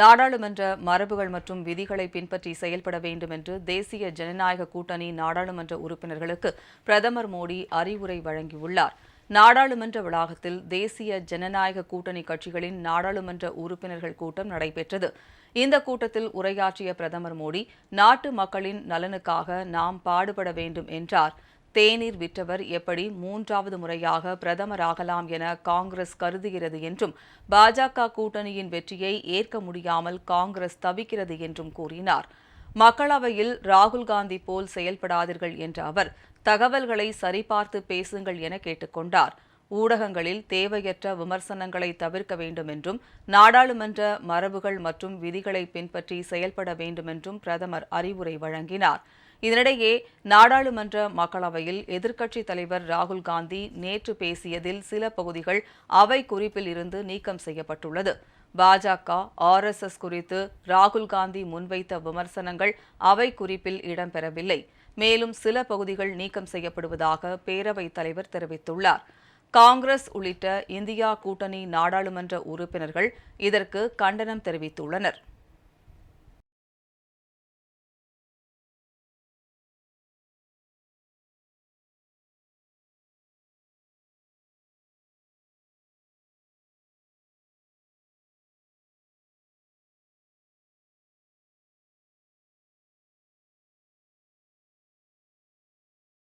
நாடாளுமன்ற மரபுகள் மற்றும் விதிகளை பின்பற்றி செயல்பட வேண்டும் என்று தேசிய ஜனநாயக கூட்டணி நாடாளுமன்ற உறுப்பினர்களுக்கு பிரதமர் மோடி அறிவுரை வழங்கியுள்ளார். நாடாளுமன்ற வளாகத்தில் தேசிய ஜனநாயக கூட்டணி கட்சிகளின் நாடாளுமன்ற உறுப்பினர்கள் கூட்டம் நடைபெற்றது. இந்த கூட்டத்தில் உரையாற்றிய பிரதமர் மோடி நாட்டு மக்களின் நலனுக்காக நாம் பாடுபட வேண்டும் என்றார். தேநீர் விற்றவர் எப்படி மூன்றாவது முறையாக பிரதமராகலாம் என காங்கிரஸ் கருதுகிறது என்றும் பாஜக கூட்டணியின் வெற்றியை ஏற்க முடியாமல் காங்கிரஸ் தவிக்கிறது என்றும் கூறினார். மக்களவையில் ராகுல் காந்தி போல் செயல்படாதீர்கள் என்ற அவர் தகவல்களை சரிபார்த்து பேசுங்கள் என கேட்டுக்கொண்டார். ஊடகங்களில் தேவையற்ற விமர்சனங்களை தவிர்க்க வேண்டும் என்றும் நாடாளுமன்ற மரபுகள் மற்றும் விதிகளை பின்பற்றி செயல்பட வேண்டும் என்றும் பிரதமர் அறிவுரை வழங்கினார். இதனிடையே நாடாளுமன்ற மக்களவையில் எதிர்க்கட்சித் தலைவர் ராகுல் காந்தி நேற்று பேசியதில் சில பகுதிகள் அவை குறிப்பில் இருந்து நீக்கம் செய்யப்பட்டுள்ளது. பாஜக ஆர்எஸ்எஸ் குறித்து ராகுல் காந்தி முன்வைத்த விமர்சனங்கள் அவை குறிப்பில் இடம்பெறவில்லை. மேலும் சில பகுதிகள் நீக்கம் செய்யப்படுவதாக பேரவைத் தலைவர் தெரிவித்துள்ளார். காங்கிரஸ் உள்ளிட்ட இந்தியா கூட்டணி நாடாளுமன்ற உறுப்பினர்கள் இதற்கு கண்டனம் தெரிவித்துள்ளனர்.